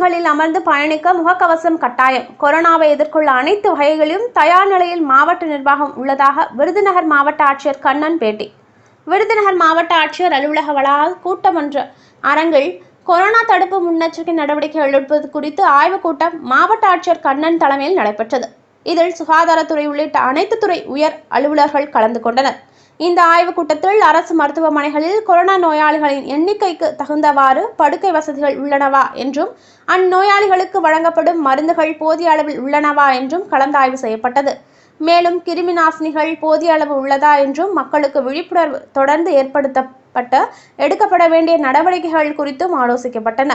பேருந்துகளில் அமர்ந்து பயணிக்க முகக்கவசம் கட்டாயம். கொரோனாவை எதிர்கொள்ள அனைத்து வகைகளிலும் தயார் நிலையில் மாவட்ட நிர்வாகம் உள்ளதாக விருதுநகர் மாவட்ட ஆட்சியர் கண்ணன் பேட்டி. விருதுநகர் மாவட்ட ஆட்சியர் அலுவலக வளாக கூட்டமன்ற அரங்கில் கொரோனா தடுப்பு முன்னெச்சரிக்கை நடவடிக்கைகள் எடுப்பது குறித்து ஆய்வுக் கூட்டம் மாவட்ட ஆட்சியர் கண்ணன் தலைமையில் நடைபெற்றது. இதில் சுகாதாரத்துறை உள்ளிட்ட அனைத்து துறை உயர் அலுவலர்கள் கலந்து கொண்டனர். இந்த ஆய்வுக் கூட்டத்தில் அரசு மருத்துவமனைகளில் கொரோனா நோயாளிகளின் எண்ணிக்கைக்கு தகுந்தவாறு படுக்கை வசதிகள் உள்ளனவா என்றும் அந்நோயாளிகளுக்கு வழங்கப்படும் மருந்துகள் போதிய அளவில் உள்ளனவா என்றும் கலந்தாய்வு செய்யப்பட்டது. மேலும் கிருமி நாசினிகள் போதிய அளவு உள்ளதா என்றும் மக்களுக்கு விழிப்புணர்வு தொடர்ந்து ஏற்படுத்தப்பட்ட எடுக்கப்பட வேண்டிய நடவடிக்கைகள் குறித்தும் ஆலோசிக்கப்பட்டன.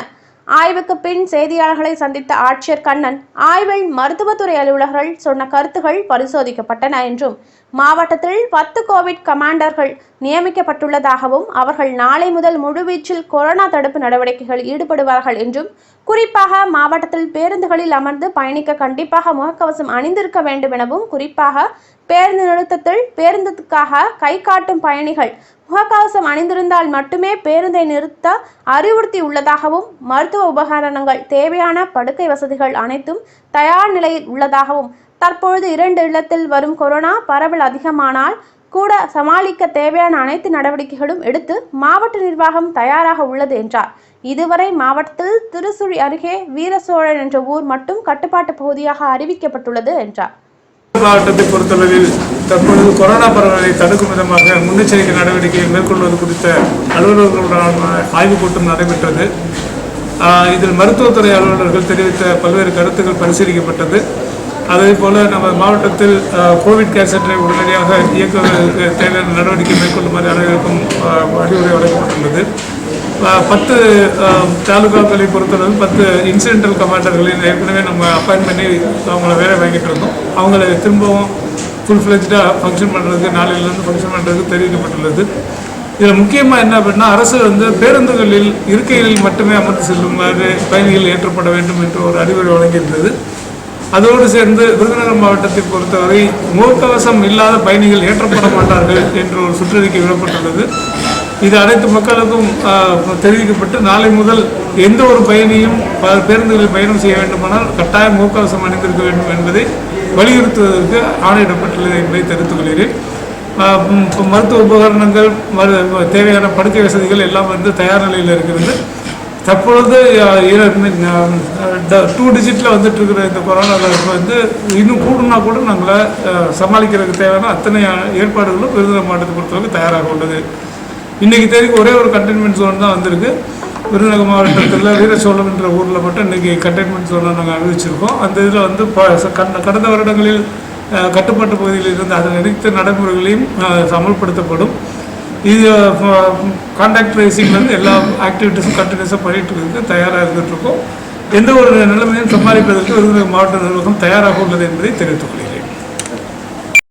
ஆய்வுக்கு பின் செய்தியாளர்களை சந்தித்த ஆட்சியர் கண்ணன் ஆய்வில் மருத்துவத்துறை அலுவலர்கள் சொன்ன கருத்துகள் பரிசோதிக்கப்பட்டன என்றும் மாவட்டத்தில் பத்து கோவிட் கமாண்டர்கள் நியமிக்கப்பட்டுள்ளதாகவும் அவர்கள் நாளை முதல் முழுவீச்சில் கொரோனா தடுப்பு நடவடிக்கைகளில் ஈடுபடுவார்கள் என்றும் குறிப்பாக மாவட்டத்தில் பேருந்துகளில் அமர்ந்து பயணிக்க கண்டிப்பாக முகக்கவசம் அணிந்திருக்க வேண்டும் எனவும் குறிப்பாக பேருந்து நிறுத்தத்தில் பேருந்துக்காக கை காட்டும் பயணிகள் முகக்கவசம் அணிந்திருந்தால் மட்டுமே பேருந்தை நிறுத்த அறிவுறுத்தி உள்ளதாகவும் மருத்துவ உபகரணங்கள் தேவையான படுக்கை வசதிகள் அனைத்தும் தயார் நிலையில் உள்ளதாகவும் தற்பொழுது இரண்டு இல்லத்தில் வரும் கொரோனா பரவல் அதிகமானால் கூட சமாளிக்க தேவையான அனைத்து நடவடிக்கைகளும் எடுத்து மாவட்ட நிர்வாகம் தயாராக உள்ளது என்றார். இதுவரை மாவட்டத்தில் திருசுழி அருகே வீரசோழன் என்ற ஊர் மட்டும் கட்டுப்பாட்டு பகுதியாக அறிவிக்கப்பட்டுள்ளது என்றார். மாவட்டத்தை பொறுத்தளவில் தற்பொழுது கொரோனா பரவலை தடுக்கும் விதமாக முன்னெச்சரிக்கை நடவடிக்கையை மேற்கொள்வது குறித்த அலுவலர்களுடனான ஆய்வுக் கூட்டம் நடைபெற்றது. இதில் மருத்துவத்துறை அலுவலர்கள் தெரிவித்த பல்வேறு கருத்துக்கள் பரிசீலிக்கப்பட்டது. அதே போல நம்ம மாவட்டத்தில் கோவிட் கேர் சென்டரை உடனடியாக இயக்குவதற்கு தேவையான நடவடிக்கை மேற்கொள்ளுமாறு அனைவருக்கும் ஆஹ் அறிவுரை வழங்கப்பட்டுள்ளது பத்து தாலுகாக்களை பொறுத்தளவு பத்து இன்சிடென்டல் கமாண்டர்களில் ஏற்கனவே நம்ம அப்பாயின் பண்ணி அவங்கள வேலை வாங்கிட்டு இருந்தோம். அவங்கள திரும்பவும் ஃபுல் ஃப்ளெஜ்டாக ஃபங்க்ஷன் பண்ணுறதுக்கு நாளையிலேருந்து ஃபங்க்ஷன் பண்ணுறதுக்கு தெரிவிக்கப்பட்டுள்ளது. இதில் முக்கியமாக என்ன அப்படின்னா அரசு வந்து பேருந்துகளில் இருக்கைகளில் மட்டுமே அமர்ந்து செல்லுமாறு பயணிகள் ஏற்றப்பட வேண்டும் என்று ஒரு அறிவுரை வழங்கியிருந்தது. அதோடு சேர்ந்து விருதுநகர் மாவட்டத்தை பொறுத்தவரை முகக்கவசம் இல்லாத பயணிகள் ஏற்றப்பட மாட்டார்கள் என்று ஒரு சுற்றறிக்கை விடப்பட்டுள்ளது. இது அனைத்து மக்களுக்கும் தெரிவிக்கப்பட்டு நாளை முதல் எந்த ஒரு பயணியும் பல பேருந்துகளில் பயணம் செய்ய வேண்டுமானால் கட்டாயம் முகக்கவசம் அணிந்திருக்க வேண்டும் என்பதை வலியுறுத்துவதற்கு ஆணையிடப்பட்டுள்ளது என்பதை தெரிவித்துக் கொள்கிறேன். மருத்துவ உபகரணங்கள் மரு- தேவையான படுக்கை வசதிகள் எல்லாம் வந்து தயார் நிலையில் இருக்கிறது. தற்பொழுது டூ டிஜிட்டில் வந்துட்டு இருக்கிற இந்த கொரோனாவில் வந்து இன்னும் கூடுனா கூட நாங்கள் சமாளிக்கிறதுக்கு தேவையான அத்தனை ஏற்பாடுகளும் விருதுநகர் மாவட்டத்தை பொறுத்தவரைக்கும் தயாராக உள்ளது. இன்றைக்கி தேதிக்கு ஒரே ஒரு கண்டெய்ன்மெண்ட் ஜோன் தான் வந்திருக்கு. விருதுநகர் மாவட்டத்தில் வீரசோழம் என்ற ஊரில் மட்டும் இன்றைக்கி கண்டெய்ன்மெண்ட் ஜோனை நாங்கள் அறிவிச்சிருக்கோம். அந்த இதில் வந்து ப- கடந்த- வருடங்களில் கட்டுப்பாட்டு பகுதியில் இருந்து அதில் அனைத்து நடைமுறைகளையும் அமல்படுத்தப்படும் இது கான்டாக்ட் ட்ரேசிங்லேருந்து எல்லா ஆக்டிவிட்டீஸும் கண்டினியூஸாக பண்ணிட்டு இருக்கிறதுக்கு தயாராக இருந்துகிட்ருக்கோம் எந்த ஒரு நிலைமையும் சமாளிப்பதற்கு விருதுநகர் மாவட்ட நிர்வாகம் தயாராக உள்ளது என்பதை தெரிவித்துக் கொள்கிறேன்.